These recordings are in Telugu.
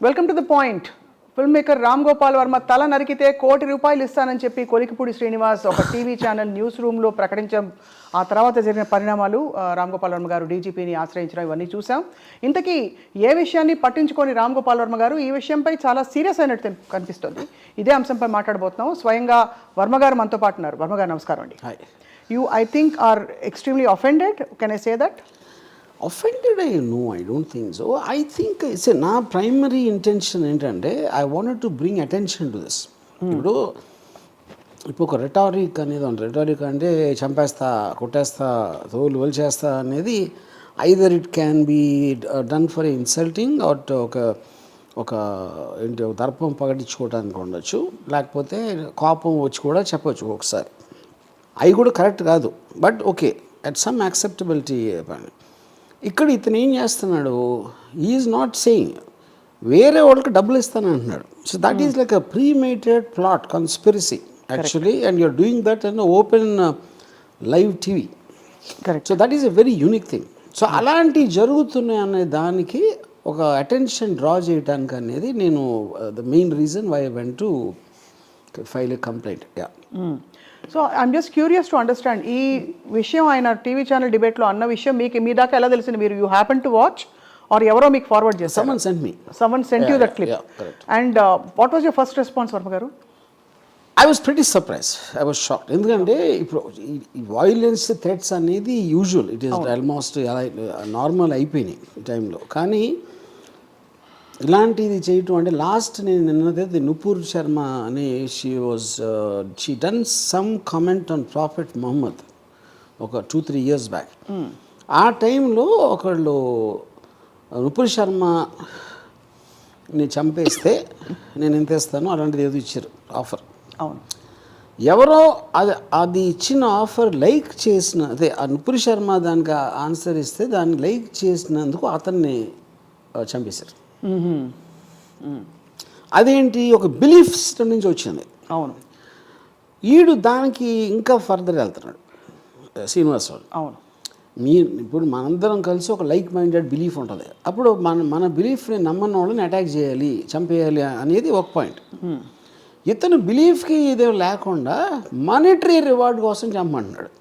Welcome to the point film maker Ram Gopal Varma తల నరికితే కోటి రూపాయలు ఇస్తానని చెప్పి కొలికిపూడి శ్రీనివాస్ ఒక టీవీ ఛానల్ న్యూస్ రూమ్లో ప్రకటించడం ఆ తర్వాత జరిగిన పరిణామాలు రామ్ గోపాల్ వర్మ గారు డీజీపీని ఆశ్రయించడం ఇవన్నీ చూసాం ఇంతకీ ఏ విషయాన్ని పట్టించుకొని రామ్ గోపాల్ వర్మ గారు ఈ విషయంపై చాలా సీరియస్ అయినట్టు కనిపిస్తుంది. ఇదే అంశంపై మాట్లాడబోతున్నాం. స్వయంగా వర్మ గారు మనతో పాటు ఉన్నారు. వర్మ గారు నమస్కారం అండి. You I think are extremely offended can I say that offended I no I don't think so I think it's నా ప్రైమరీ ఇంటెన్షన్ ఏంటంటే I wanted to bring attention to this ఇప్పుడు ఇప్పుడు ఒక రెటారిక్ అనేది ఉంది. రెటారిక్ అంటే చంపేస్తా కొట్టేస్తా తోలు వలిచేస్తా అనేది either it can be done for insulting or ఒక ఒక ఏంటి ఒక దర్పం పగటించుకోవడానికి ఉండొచ్చు. లేకపోతే కోపం వచ్చి కూడా చెప్పొచ్చు ఒకసారి. అవి కూడా కరెక్ట్ కాదు. But okay at some acceptability ఇక్కడ ఇతను ఏం చేస్తున్నాడు? ఈజ్ నాట్ సేయింగ్ వేరే వాళ్ళకి డబ్బులు ఇస్తాను అంటున్నాడు. So that is like a premeditated plot conspiracy actually and you're doing that and open live TV correct so that is a very unique thing so అలాంటివి జరుగుతున్నాయి అనే దానికి ఒక అటెన్షన్ డ్రా చేయడానికి అనేది నేను the main reason why went to file a complaint ya so I'm just curious to understand ఈ విషయం ఆయన టీవీ ఛానల్ డిబేట్లో అన్న విషయం మీకు మీ దాకా ఎలా తెలిసింది? మీరు you happen to watch or ఎవరో మీకు ఫార్వర్డ్ చేస్తారు someone sent me someone sent you that clip. And what was your first response Varma గారు I was pretty surprise I was shock ఎందుకంటే ఇప్పుడు ఈ వైలెన్స్ థ్రెట్స్ అనేది usual it is almost normal అయిపోయినాయి టైంలో కానీ ఇలాంటిది చేయటం అంటే లాస్ట్ నేను నిన్నదైతే నుపూర్ శర్మ అని she was she done some comment on prophet Mohammed ఒక టూ త్రీ ఇయర్స్ బ్యాక్ ఆ టైంలో ఒకళ్ళు నుపూర్ శర్మ నేను చంపేస్తే నేను ఎంత ఇస్తానో అలాంటిది ఏదో ఇచ్చారు ఆఫర్ అవును. ఎవరో అది అది ఇచ్చిన ఆఫర్ లైక్ చేసిన అదే ఆ నుపురి శర్మ దానికి ఆన్సర్ ఇస్తే దాన్ని లైక్ చేసినందుకు అతన్ని ఆ, చంపేశారు. అదేంటి? ఒక బిలీఫ్ సిస్టమ్ నుంచి వచ్చింది. అవును. ఈడు దానికి ఇంకా ఫర్దర్ వెళ్తున్నాడు. శ్రీనివాస్ వాడు అవును. మీ ఇప్పుడు మనందరం కలిసి ఒక లైక్ మైండెడ్ బిలీఫ్ ఉంటుంది. అప్పుడు మన మన బిలీఫ్ని నమ్మని వాళ్ళని అటాక్ చేయాలి చంపేయాలి అనేది ఒక పాయింట్ ఇతను బిలీఫ్కి ఇదేం లేకుండా మానిటరీ రివార్డ్ కోసం చంపమంటున్నాడు.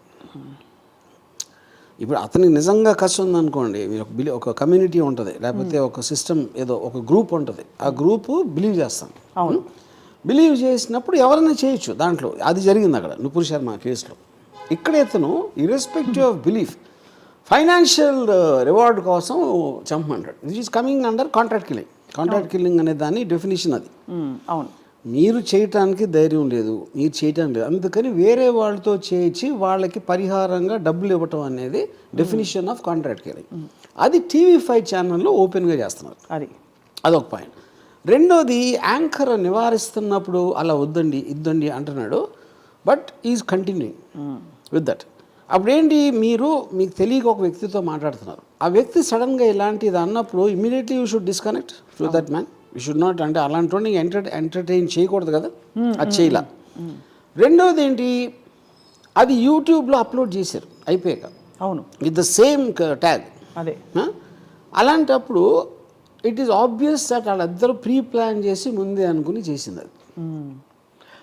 ఇప్పుడు అతనికి నిజంగా కష్టం ఉందనుకోండి మీరు ఒక బిలీ ఒక కమ్యూనిటీ ఉంటుంది లేకపోతే ఒక సిస్టమ్ ఏదో ఒక గ్రూప్ ఉంటుంది ఆ గ్రూపు బిలీవ్ చేస్తాం. అవును. బిలీవ్ చేసినప్పుడు ఎవరైనా చేయొచ్చు దాంట్లో అది జరిగింది అక్కడ నుపూర్ శర్మ కేసులో. ఇక్కడ ఇతను irrespective of belief financial reward కోసం చంపమంటాడు. This is coming under contract killing contract killing అనే దాని డెఫినేషన్ అది. అవును. మీరు చేయటానికి ధైర్యం లేదు మీరు చేయటం లేదు. అందుకని వేరే వాళ్ళతో చేయించి వాళ్ళకి పరిహారంగా డబ్బులు ఇవ్వటం అనేది డెఫినేషన్ ఆఫ్ కాంట్రాక్ట్ కిల్లింగ్ అది టీవీ ఫైవ్ ఛానల్లో ఓపెన్గా చేస్తున్నారు. అది. అదొక పాయింట్. రెండోది యాంకర్ నివారిస్తున్నప్పుడు అలా వద్దండి ఇద్దండి అంటున్నాడు. But is continuing with that అప్పుడేంటి మీరు మీకు తెలియక ఒక వ్యక్తితో మాట్లాడుతున్నారు. ఆ వ్యక్తి సడన్గా ఇలాంటిది అన్నప్పుడు immediately you should disconnect to that man you should not అంటే అలాంటి వాడిని ఎంటర్ ఎంటర్టైన్ చేయకూడదు కదా? అది చేయలా. రెండోది ఏంటి? అది యూట్యూబ్లో అప్లోడ్ చేశారు అయిపోయాక. అవును. విత్ ద సేమ్ ట్యాగ్ అదే? అలాంటప్పుడు ఇట్ ఈస్ ఆబ్వియస్ దట్ వాళ్ళిద్దరూ ప్రీ ప్లాన్ చేసి ముందే అనుకుని చేసింది అది.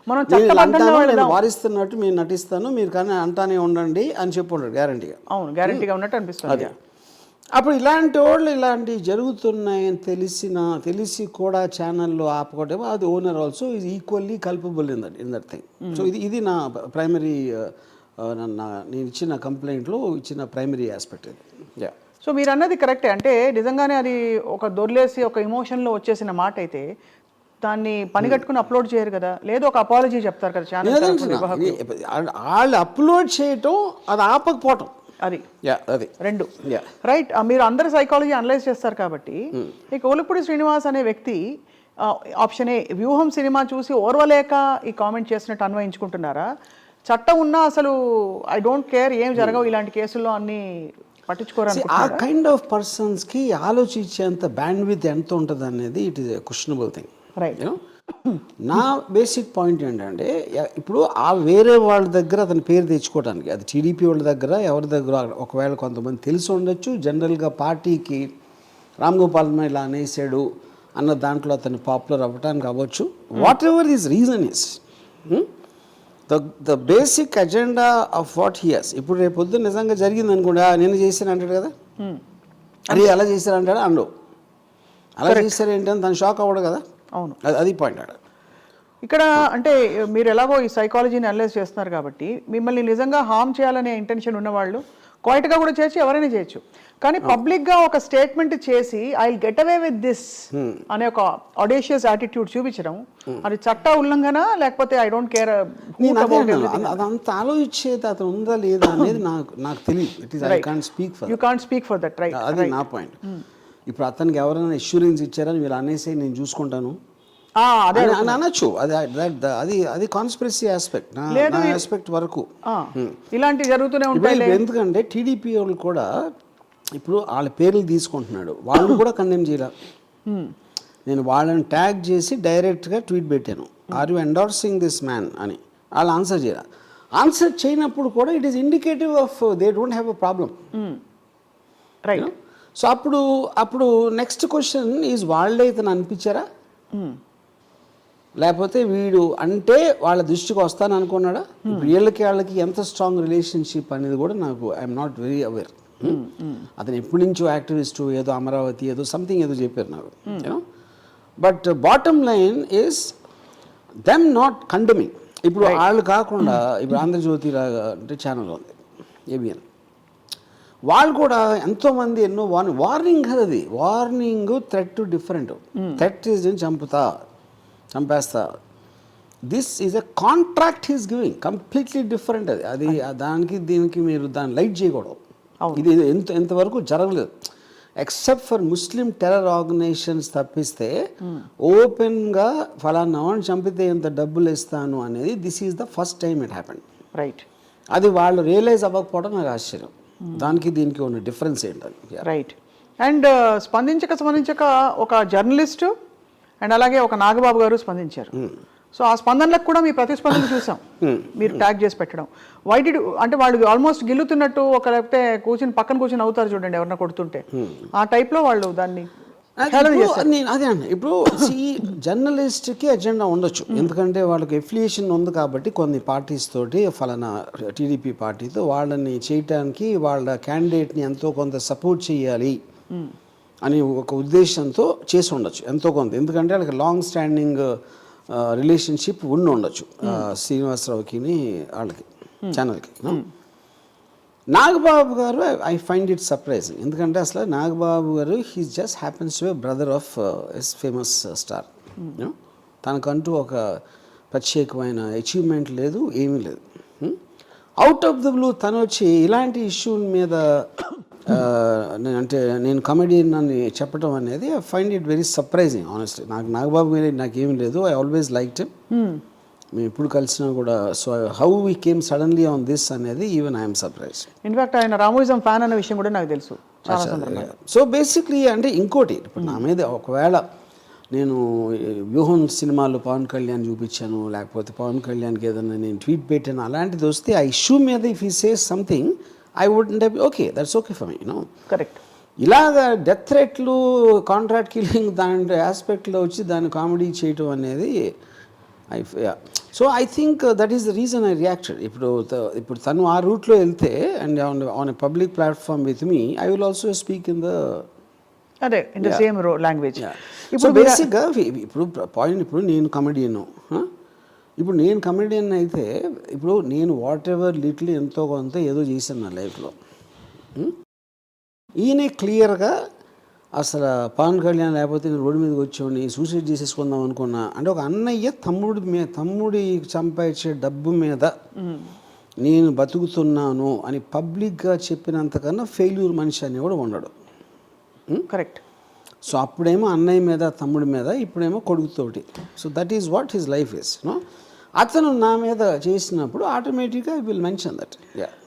మనం నేను అంటాను, వారిస్తున్నట్టు మీరు నటిస్తాను మీరు కానీ అంటానే ఉండండి అని చెప్పుంటాడు గ్యారంటీగా అవును గ్యారంటీగా ఉన్నట్టు అనిపిస్తుంది అప్పుడు ఇలాంటి వాళ్ళు ఇలాంటివి జరుగుతున్నాయని తెలిసిన తెలిసి కూడా ఛానల్లో ఆపకపోతే అది owner also is equally culpable in that in that thing. So ఇది ఇది నా ప్రైమరీ నా నేను ఇచ్చిన కంప్లైంట్లో ఇచ్చిన ప్రైమరీ ఆస్పెక్ట్ ఇది. యా. సో మీరు అన్నది కరెక్టే. అంటే నిజంగానే అది ఒక దొర్లేసి ఒక ఎమోషన్లో వచ్చేసిన మాట అయితే దాన్ని పని కట్టుకుని అప్లోడ్ చేయరు కదా. లేదు ఒక అపాలజీ చెప్తారు కదా ఛానల్ వాళ్ళు అప్లోడ్ చేయటం అది ఆపకపోవటం. అది. యా అది. రెండు. యా రైట్ మీరు అందరు సైకాలజీ అనలైజ్ చేస్తారు కాబట్టి ఈ కోలిపూడి శ్రీనివాస్ అనే వ్యక్తి ఆప్షన్ ఏ వ్యూహం సినిమా చూసి ఓర్వలేక ఈ కామెంట్ చేసినట్టు అన్వయించుకుంటున్నారా? చట్టం ఉన్నా అసలు ఐ డోంట్ కేర్ ఏం జరగవు ఇలాంటి కేసుల్లో అన్ని పట్టించుకోరు ఆ కైండ్ ఆఫ్ పర్సన్స్కి ఆలోచించేంత బ్యాండ్ విత్ ఎంత ఉంటుంది అనేది it is a questionable thing right నా బేసిక్ పాయింట్ ఏంటంటే ఇప్పుడు ఆ వేరే వాళ్ళ దగ్గర అతని పేరు తెచ్చుకోవడానికి అది టీడీపీ వాళ్ళ దగ్గర ఎవరి దగ్గర ఒకవేళ కొంతమంది తెలిసి ఉండొచ్చు జనరల్గా పార్టీకి రామ్ గోపాల్ ఇలా అనేసాడు అన్న దాంట్లో అతను పాపులర్ అవ్వటానికి అవ్వచ్చు. Whatever his reason is the the basic agenda of what here's ఇప్పుడు రేపు పొద్దున్న నిజంగా జరిగింది అనుకోండి "ఆ, నేను చేశాను అంటాడు కదా? అరే అలా చేశారు అంటాడు అండు అలా చేశారు ఏంటని తను షాక్ అవ్వడు కదా? అవును. అది పాయింట్ ఆడ ఇక్కడ అంటే మీరు ఎలాగో ఈ సైకాలజీని అనలైజ్ చేస్తున్నారు కాబట్టి మిమ్మల్ని నిజంగా హార్మ్ చేయాలనే ఇంటెన్షన్ ఉన్నవాళ్ళు క్వైట్గా కూడా చేయొచ్చు ఎవరైనా చేయొచ్చు. కానీ పబ్లిక్గా ఒక స్టేట్మెంట్ చేసి I get away with this అనే ఒక ఆడిషియస్ యాటిట్యూడ్ చూపించడం అది చట్ట ఉల్లంఘన? లేకపోతే ఐ డోంట్ కేర్ అదంత ఆలోచించేది అతను ఉందా లేదా అనేది నాకు నాకు తెలియదు it is I can't speak for you can't speak for that right అది నా పాయింట్ ఇప్పుడు అతనికి ఎవరైనా ఇన్సూరెన్స్ ఇచ్చారని మీరు అనేసి నేను చూసుకుంటాను. అదే అని- అని అనొచ్చు. అది అది అది కాన్స్పిరసీ ఆస్పెక్ట్ నా ఆస్పెక్ట్ వరకు. ఆ, ఇలాంటివి జరుగుతూనే ఉంటాయి ఎందుకంటే టీడీపీ వాళ్ళు కూడా ఇప్పుడు వాళ్ళ పేర్లు తీసుకుంటున్నాడు. వాళ్ళు కూడా కండెమ్ చేయాల. నేను వాళ్ళని ట్యాగ్ చేసి డైరెక్ట్గా ట్వీట్ పెట్టాను. Are you endorsing this man అని. వాళ్ళు ఆన్సర్ చేయాలి. ఆన్సర్ చేయనప్పుడు కూడా it is indicative of they don't have a problem right so అప్పుడు అప్పుడు నెక్స్ట్ క్వశ్చన్ ఈజ్ వాళ్ళే ఇతను అనిపించారా లేకపోతే వీడు అంటే వాళ్ళ దృష్టికి వస్తాను అనుకున్నాడా? ఇప్పుడు వీళ్ళకి వాళ్ళకి ఎంత స్ట్రాంగ్ రిలేషన్షిప్ అనేది కూడా నాకు ఐఎమ్ నాట్ వెరీ అవేర్ అతను ఎప్పటి నుంచో యాక్టివిస్టు ఏదో అమరావతి ఏదో సంథింగ్ ఏదో చెప్పారు నాకు. But bottom line is them not condemning ఇప్పుడు వాళ్ళు కాకుండా ఇప్పుడు ఆంధ్రజ్యోతి లాగా అంటే ఛానల్ ఉంది ఏబిఎన్ వాళ్ళు కూడా ఎంతోమంది ఎన్నో వార్నింగ్ వార్నింగ్ కదా అది. Warning threat different. Threat is చంపుతా చంపేస్తా. This is a contract is giving. Completely different అది. అది దానికి దీనికి మీరు దాన్ని లైట్ చేయకూడదు. ఇది ఇది ఎంత ఎంతవరకు జరగలేదు. Except for Muslim terror organizations తప్పిస్తే ఓపెన్గా ఫలానా వాడిని చంపితే ఎంత డబ్బులు ఇస్తాను అనేది this is the first time it happened right అది వాళ్ళు రియలైజ్ అవ్వకపోవడం నాకు ఆశ్చర్యం. దానికి దీనికి ఉన్న డిఫరెన్స్ ఏంటని రైట్ అండ్ స్పందించక స్పందించక ఒక జర్నలిస్టు అండ్ అలాగే ఒక నాగబాబు గారు స్పందించారు. సో ఆ స్పందనలకు కూడా మీ ప్రతిస్పందన చూసాం. మీరు ట్యాగ్ చేసి పెట్టడం. వైట్ అంటే వాళ్ళు ఆల్మోస్ట్ గిల్లుతున్నట్టు ఒక లేకపోతే కూర్చుని పక్కన కూర్చుని అవుతారు చూడండి ఎవరన్నా కొడుతుంటే. ఆ టైప్లో వాళ్ళు దాన్ని నేను అదే అండి ఇప్పుడు ఈ జర్నలిస్ట్కి ఎజెండా ఉండొచ్చు. ఎందుకంటే వాళ్ళకి ఎఫిలియేషన్ ఉంది కాబట్టి కొన్ని పార్టీస్ తోటి ఫలానా టీడీపీ పార్టీతో వాళ్ళని చేయటానికి వాళ్ళ క్యాండిడేట్ని ఎంతో కొంత సపోర్ట్ చేయాలి అని ఒక ఉద్దేశంతో చేసి ఉండొచ్చు. ఎంతో కొంత. ఎందుకంటే వాళ్ళకి లాంగ్ స్టాండింగ్ రిలేషన్షిప్ ఉండి ఉండొచ్చు. ఆ, శ్రీనివాసరావుకి వాళ్ళకి ఛానల్కి నాగబాబు గారు ఐ ఫైండ్ ఇట్ సర్ప్రైజింగ్ ఎందుకంటే అసలు నాగబాబు గారు he just happens to brother of as famous star తనకంటూ ఒక ప్రత్యేకమైన అచీవ్మెంట్ లేదు ఏమీ లేదు. అవుట్ ఆఫ్ ద బ్లూ తను వచ్చి ఇలాంటి ఇష్యూ మీద నేను అంటే నేను కమెడియన్ అని చెప్పడం అనేది I find it very surprising honestly నాకు నాగబాబు మీద నాకేమీ లేదు ఐ ఆల్వేస్ లైక్ హిమ్ మేము ఎప్పుడు కలిసినా కూడా so how we came suddenly on this అనేది even I'm surprise in fact ఆయన రామోయిజం ఫ్యాన్ అనే విషయం కూడా నాకు తెలుసు. సో బేసిక్లీ అంటే ఇంకోటి ఇప్పుడు నా మీద ఒకవేళ నేను వ్యూహం సినిమాలో పవన్ కళ్యాణ్ చూపించాను లేకపోతే పవన్ కళ్యాణ్కి ఏదైనా నేను ట్వీట్ పెట్టాను అలాంటిది వస్తే ఆ ఇష్యూ మీద if he says something I would okay that's okay for me no correct ఇలాగ డెత్ థ్రెట్లు కాంట్రాక్ట్ కిల్లింగ్ దాని ఆస్పెక్ట్లో వచ్చి దాన్ని కామెడీ చేయటం అనేది so I think that is the reason I reacted ఇప్పుడు ఇప్పుడు తను ఆ రూట్లో వెళ్తే and on a public platform with me I will also speak in the అదే in the same language so ఇప్పుడు బేసిక్గా ఇప్పుడు పాయింట్ ఇప్పుడు నేను కమెడియన్ ఇప్పుడు నేను కమెడియన్ అయితే ఇప్పుడు నేను వాట్ ఎవర్ లిటిల్ ఎంతో కొంత ఏదో చేశాను నా లైఫ్లో ఈయనే క్లియర్గా అసలు పవన్ కళ్యాణ్ లేకపోతే నేను రోడ్డు మీదకి వచ్చి సూసైడ్ చేసేసుకుందాం అనుకున్నా. అంటే ఒక అన్నయ్య తమ్ముడి మీద తమ్ముడి సంపాదించే డబ్బు మీద నేను బతుకుతున్నాను అని పబ్లిక్గా చెప్పినంతకన్నా ఫెయిల్యూర్ మనిషి అని కూడా ఉండడు. కరెక్ట్ సో అప్పుడేమో అన్నయ్య మీద తమ్ముడి మీద ఇప్పుడేమో కొడుకుతోటి so that is what his life is no అతను నా మీద చేసినప్పుడు ఆటోమేటిక్గా I will mention that ya